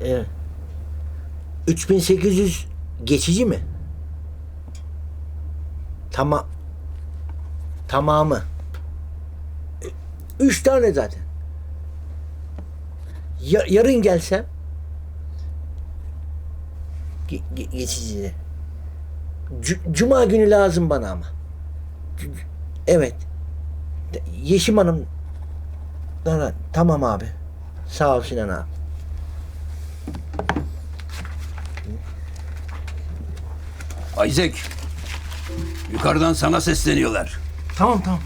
Evet. 3800 geçici mi? Tamam. Tamamı. Üç tane zaten. Ya- yarın gelsem Ge- ge- geçici Cuma günü lazım bana ama. Evet. Yeşim Hanım. Tamam abi. Sağ ol Sinan abi. Isaac. Yukarıdan sana sesleniyorlar. Tamam tamam.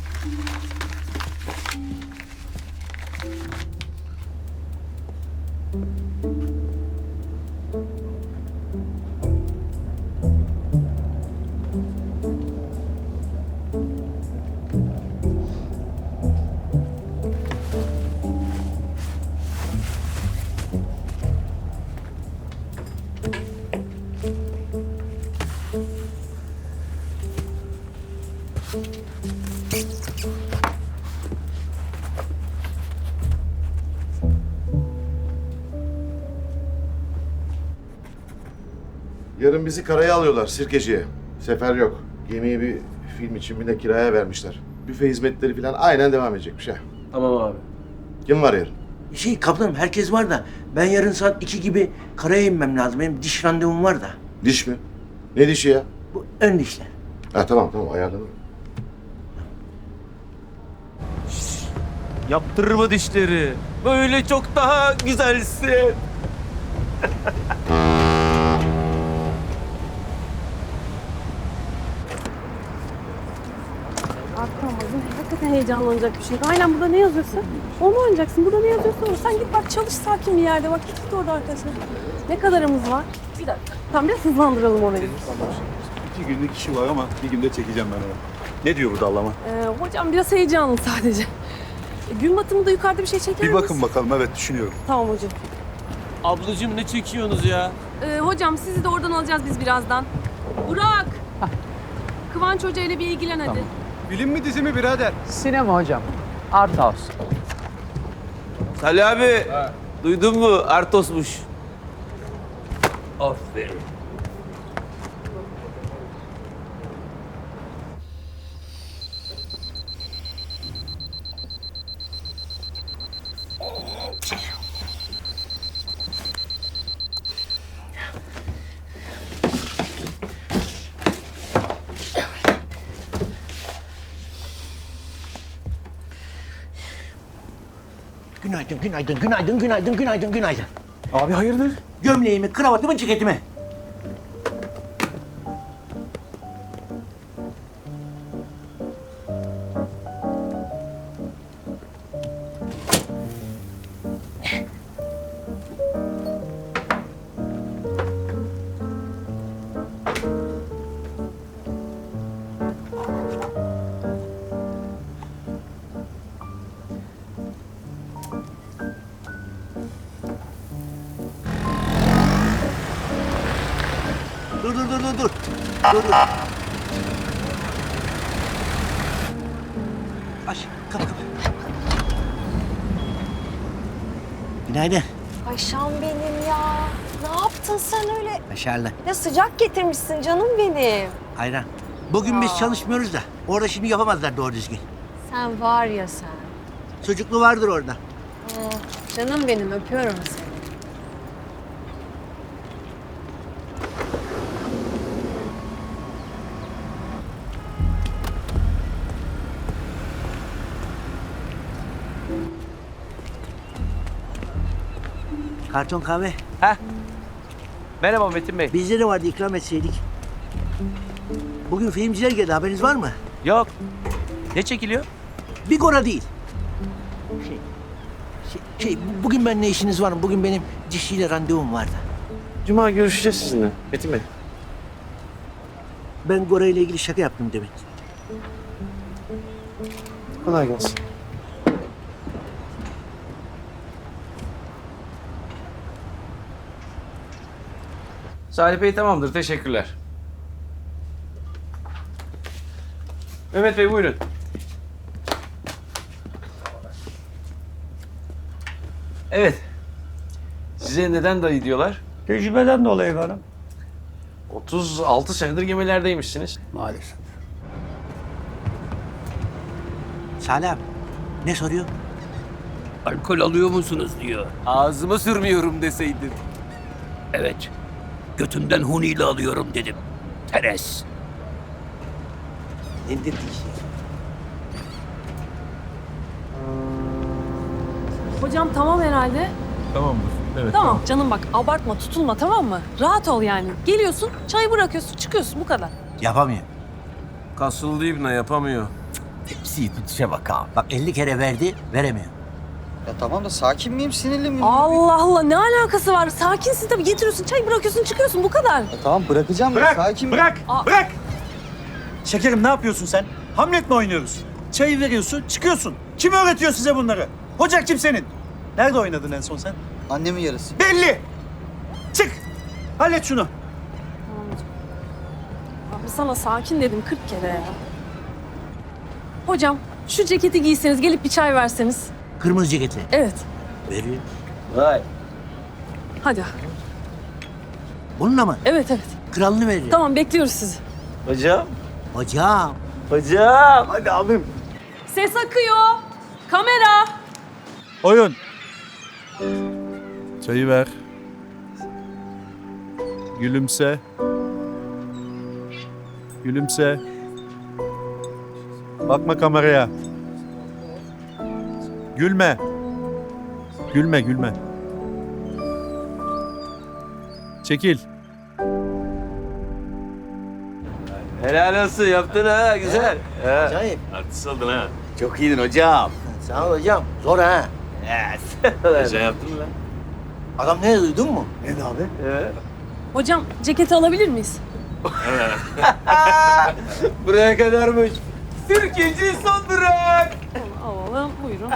Yarın bizi karaya alıyorlar Sirkeci'ye. Sefer yok. Gemiyi bir film için bir de kiraya vermişler. Büfe hizmetleri falan aynen devam edecekmiş ha. Tamam abi. Kim var yarın? Şey kaptanım herkes var da ben yarın saat 2 gibi karaya inmem lazım. Benim diş randevum var da. Diş mi? Ne dişi ya? Bu ön dişler. Ha tamam tamam ayarladım. Yaptırır mı dişleri? Böyle çok daha güzelsin. Atlamadın. Hakikaten heyecanlanacak bir şey. Aynen burada ne yazıyorsa onu oynayacaksın. Burada ne yazıyorsa o. Sen git bak çalış sakin bir yerde. Bak git git orada arkadaşlar. Ne kadarımız var? Bir dakika. Tamam biraz hızlandıralım orayı. İki günlük işi var ama bir günde çekeceğim ben onu. Ne diyor burada Allama? Ee, hocam biraz heyecanlı sadece. Gün batımında yukarıda bir şey çeker Bir misin? bakın bakalım evet düşünüyorum. Tamam hocam. Ablacığım ne çekiyorsunuz ya? Ee, hocam sizi de oradan alacağız biz birazdan. Burak! Kıvanç Hoca ile bir ilgilen hadi. Film mi dizi mi birader? Sinema hocam. Art House. Salih abi. Duydun mu? Artos'muş. Aferin. Günaydın, günaydın, günaydın, günaydın, günaydın, günaydın. Abi hayırdır? Gömleğimi, kravatımı, ceketimi. Dur, dur, dur, dur, dur. Dur. Aç, kapı, kapı. Günaydın. Ayşam benim ya. Ne yaptın sen öyle? Başarılı. Ya sıcak getirmişsin canım benim. Ayran. Bugün biz çalışmıyoruz da. Orada şimdi yapamazlar doğru düzgün. Sen var ya sen. Çocuklu vardır orada. Canım benim öpüyorum seni. Karton kahve. Heh. Merhaba Metin Bey. Bizde de vardı ikram etseydik. Bugün filmciler geldi haberiniz var mı? Yok. Ne çekiliyor? Bir gora değil. Şey, şey, şey, bu- bugün ben ne işiniz var mı? Bugün benim dişçiyle randevum vardı. Cuma görüşeceğiz sizinle. Metin Bey. Ben Gora ile ilgili şaka yaptım demek. Kolay gelsin. Salih Bey tamamdır. Teşekkürler. Mehmet Bey buyurun. Evet. Size neden dayı diyorlar? Tecrübeden dolayı hanım. 36 senedir gemilerdeymişsiniz. Maalesef. Salih abi ne soruyor? Alkol alıyor musunuz diyor. Ağzıma sürmüyorum deseydin. Evet. Götümden huniyle alıyorum dedim. Teres. Ne dedi Hocam tamam herhalde. Tamamdır. Evet. Tamam canım bak abartma tutulma tamam mı? Rahat ol yani. Geliyorsun çayı bırakıyorsun çıkıyorsun bu kadar. Yapamıyor. Kasıldı ibne yapamıyor. Tepsiyi tutuşa bak abi. Bak 50 kere verdi veremiyor. Ya tamam da sakin miyim sinirli miyim? Allah Allah ne alakası var? Sakinsin tabii getiriyorsun çayı bırakıyorsun çıkıyorsun bu kadar. Ya tamam bırakacağım Bırak, da sakin bırak, Aa. bırak! Şekerim ne yapıyorsun sen? Hamlet mi oynuyoruz? Çayı veriyorsun, çıkıyorsun. Kim öğretiyor size bunları? Hoca kim senin? Nerede oynadın en son sen? Annemin yarısı. Belli! Çık! Hallet şunu. Abi sana sakin dedim 40 kere ya. Hocam şu ceketi giyseniz gelip bir çay verseniz. Kırmızı ceketi. Evet Veriyor. Vay. hadi. Bununla mı? Evet evet. Kralını veriyor. Tamam bekliyoruz sizi. Hocam. Hocam. Hocam. Hadi abim. Ses akıyor. Kamera. Oyun. Çayı ver. Gülümse. Gülümse. Bakma kameraya. Gülme. Gülme, gülme. Çekil. Helal olsun yaptın ha güzel. Ha. Acayip. Artist oldun ha. Çok iyiydin hocam. Sağ ol hocam. Zor ha. Güzel yaptın lan. Adam ne duydun mu? Hocam ceketi alabilir miyiz? Buraya kadarmış. Sirkeci son durak. Alalım buyurun.